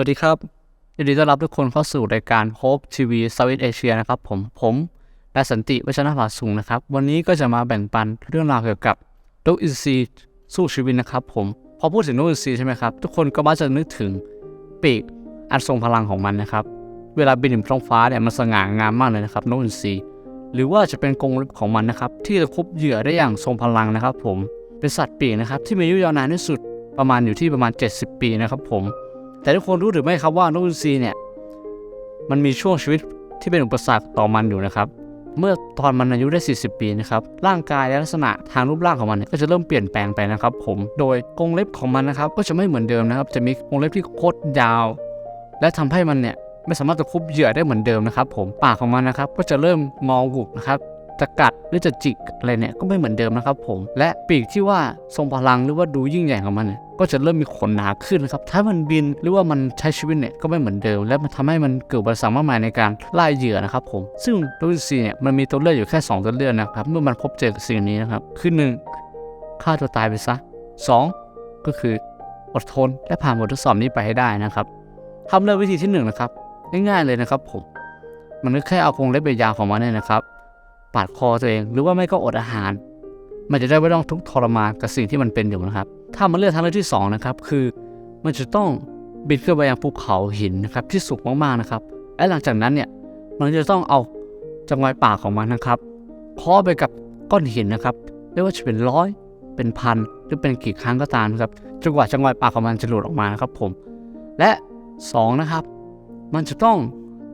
สวัสดีครับยินดีต้อนรับทุกคนเข้าสู่รายการ Hope TV Southeast Asia นะครับผมผมนายสันติวัชรภาสูงนะครับ วันนี้ก็จะมาแบ่งปันเรื่องราวเกี่ยวกับนกอินทรีสู้ชีวิตนะครับผมพอพูดถึงนกอินทรีใช่ไหมครับ ทุกคนก็มักจะนึกถึงปีกอันทรงพลังของมันนะครับ เวลาบินอยู่บนท้องฟ้าเนี่ยมันสง่างามมากเลยนะครับนกอินทรีหรือว่าจะเป็นกรงเล็บของมันนะครับ ที่จะคบเหยื่อได้อย่างทรงพลังนะครับ ผมเป็นสัตว์ปีกนะครับที่มีอายุยาวนานที่สุดประมาณอยู่ที่ประมาณ 70 ปีนะครับผม แต่ทุกคนรู้หรือไม่ครับว่านกอินทรีเนี่ยมันมีช่วงชีวิตที่เป็นอุปสรรคต่อมันอยู่นะครับ เมื่อตอนมันอายุได้ 40 ปีนะครับร่างกายและลักษณะทางรูปร่างของมันก็จะเริ่มเปลี่ยนแปลงไปนะครับ ผมโดยกรงเล็บของมันนะครับก็จะไม่เหมือนเดิมนะครับ จะมีกรงเล็บที่โคตรยาว และทำให้มันเนี่ยไม่สามารถจะคุบเหยื่อได้เหมือนเดิมนะครับ ผมปากของมันนะครับก็จะเริ่มงอหุบนะครับ จะกัดหรือจะจิกอะไรเนี่ยก็ไม่เหมือนเดิมนะครับผมและปีกที่ว่าทรงพลังหรือว่าดูยิ่งใหญ่ของมันเนี่ยก็จะเริ่มมีขนหนาขึ้นนะครับถ้ามันบินหรือว่ามันใช้ชีวิตเนี่ยก็ไม่เหมือนเดิม และมันทำให้มันเกิดอุปสรรคมากมายในการล่าเหยื่อนะครับผม ซึ่งตัวอินทรีเนี่ยมันมีตัวเลือกอยู่แค่ 2 ตัวเลือกนะครับ เมื่อมันพบเจอกับสิ่งนี้นะครับ คือหนึ่งฆ่าตัวตายไปซะสองก็คืออดทนและผ่านบททดสอบนี้ไปให้ได้นะครับทำเลือกวิธีที่หนึ่งนะครับง่ายๆเลยนะครับผม มันก็แค่เอากรงเล็บใบยาวของมันเนี่ยนะครับ ปาดคอตัวเอง หรือว่าไม่ก็อดอาหาร มันจะได้ไม่ต้องทุกข์ทรมานกับสิ่งที่มันเป็นอยู่นะครับ ถ้ามันเลือกทางเลือกที่สองนะครับ คือมันจะต้องบินขึ้นไปยังภูเขาหินนะครับที่สูงมากๆนะครับ และหลังจากนั้นเนี่ยมันจะต้องเอาจังหวะปากของมันนะครับเคาะไปกับก้อนหินนะครับไม่ว่าจะเป็นร้อยเป็นพันหรือเป็นกี่ครั้งก็ตามครับจนกว่าจังหวะปากของมันจะหลุดออกมานะครับผม และสองนะครับ มันจะต้อง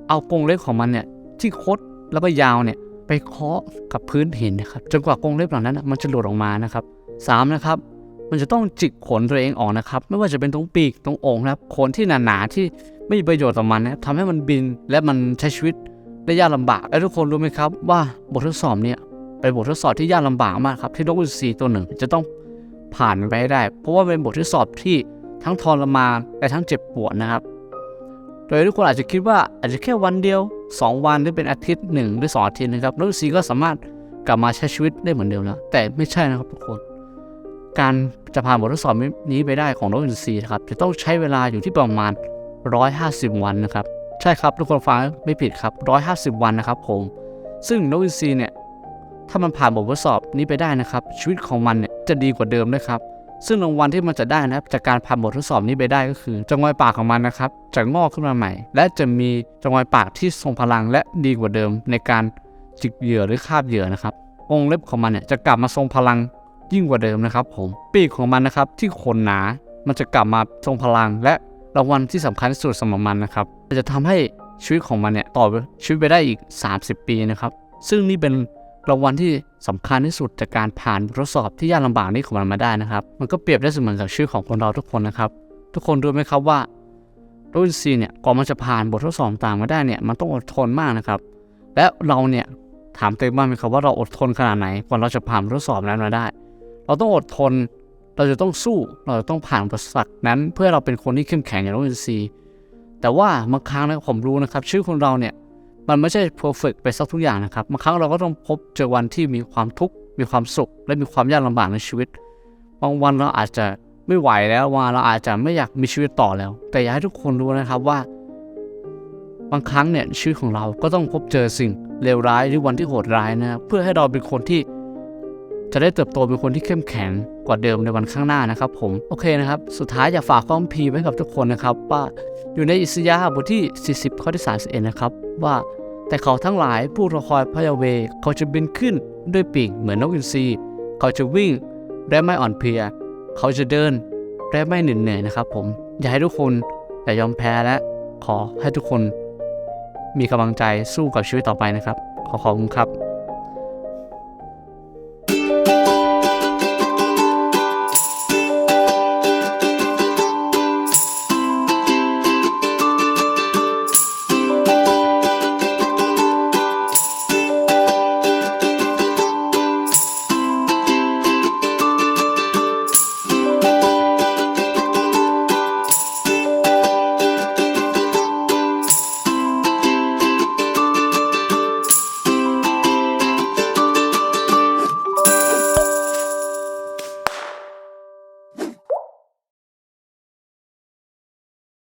เอากรงเล็บของมันเนี่ยที่คดแล้วก็ยาวเนี่ย ไปเคาะกับพื้นหินนะครับจนกว่ากรงเล็บเหล่านั้นมันจะหลุดออกมานะครับสามนะครับมันจะต้องจิกขนตัวเองออกนะครับ ไม่ว่าจะเป็นตรงปีกตรงโอ่งนะครับขนที่หนาๆที่ไม่มีประโยชน์ต่อมันนะครับทำให้มันบินและมันใช้ชีวิตได้ยากลำบากและทุกคนรู้ไหมครับว่าบททดสอบเนี่ยเป็นบททดสอบที่ยากลำบากมากครับที่นกอินทรีตัวหนึ่งจะต้องผ่านมันไปให้ได้ เพราะว่าเป็นบททดสอบที่ทั้งทรมานและทั้งเจ็บปวดนะครับ โดยทุกคนอาจจะคิดว่าอาจจะแค่วันเดียว 2 วันหรือเป็นอาทิตย์หนึ่งหรือ2อาทิตย์นะครับนกอินทรีก็สามารถกลับมาใช้ชีวิตได้เหมือนเดิมแล้ว แต่ไม่ใช่นะครับทุกคน การจะผ่านบททดสอบนี้ไปได้ของนกอินทรีนะครับจะต้องใช้เวลาอยู่ที่ประมาณ 150 วันนะครับ ใช่ครับทุกคนฟังไม่ผิดครับ 150 วันนะครับผม ซึ่งนกอินทรีเนี่ยถ้ามันผ่านบททดสอบนี้ไปได้นะครับ ชีวิตของมันเนี่ยจะดีกว่าเดิมด้วยครับ ซึ่งรางวัลที่มันจะได้นะครับจากการผ่านบททดสอบนี้ไปได้ก็คือจังหวะปากของมันนะครับจะงอกขึ้นมาใหม่ และจะมีจังหวะปากที่ทรงพลังและดีกว่าเดิมในการจิกเหยื่อหรือคาบเหยื่อนะครับองเล็บของมันเนี่ยจะกลับมาทรงพลังยิ่งกว่าเดิมนะครับผมปีกของมันนะครับที่ขนหนามันจะกลับมาทรงพลัง และรางวัลที่สำคัญที่สุดสำหรับมันนะครับจะทำให้ชีวิตของมันเนี่ยต่อชีวิตไปได้อีก 30 ปีนะครับซึ่งนี่เป็น รางวัลที่สำคัญที่สุดจากการผ่านทดสอบที่ยากลำบากนี้ของมันมาได้นะครับ มันก็เปรียบได้เสมือนกับชื่อของคนเราทุกคนนะครับ ทุกคนรู้ไหมครับว่าโดอินซีเนี่ยก่อนมันจะผ่านบททดสอบต่างมาได้เนี่ยมันต้องอดทนมากนะครับ และเราเนี่ยถามตัวเองบ้างไหมครับว่าเราอดทนขนาดไหนกว่าเราจะผ่านทดสอบนั้นมาได้ เราต้องอดทน เราจะต้องสู้ เราจะต้องผ่านอุปสรรคนั้น เพื่อเราเป็นคนที่เข้มแข็งอย่างโดอินซีแต่ว่าบางครั้งนะผมรู้นะครับ ชื่อคนเราเนี่ย มันไม่ใช่เพอร์เฟกไปสักทุกอย่างนะครับบางครั้งเราก็ต้องพบเจอวันที่มีความทุกข์มีความสุข และมีความยากลำบากในชีวิตบางวันเราอาจจะไม่ไหวแล้วว่าเราอาจจะไม่อยากมีชีวิตต่อแล้ว แต่อยากให้ทุกคนรู้นะครับว่า บางครั้งเนี่ยชีวิตของเราก็ต้องพบเจอสิ่งเลวร้ายหรือวันที่โหดร้ายนะครับเพื่อให้เราเป็นคนที่จะได้เติบโตเป็นคนที่เข้มแข็ง กว่าเดิมในวันข้างหน้านะครับผมโอเคนะครับ สุดท้ายอยากฝากข้อมพีไว้กับทุกคนนะครับว่าอยู่ในอิสยาห์บทที่ 40 ข้อที่ 31 นะครับ ว่าแต่เขาทั้งหลายผู้รอคอยพระยาเวเขาจะบินขึ้นด้วยปีกเหมือนนกอินทรีเขาจะวิ่งและไม่อ่อนเพลีย เขาจะเดินและไม่เหนื่อยเหนื่อยนะครับ ผมอยากให้ทุกคนอย่ายอมแพ้และขอให้ทุกคนมีกำลังใจสู้กับชีวิตต่อไปนะครับ ขอขอบคุณครับ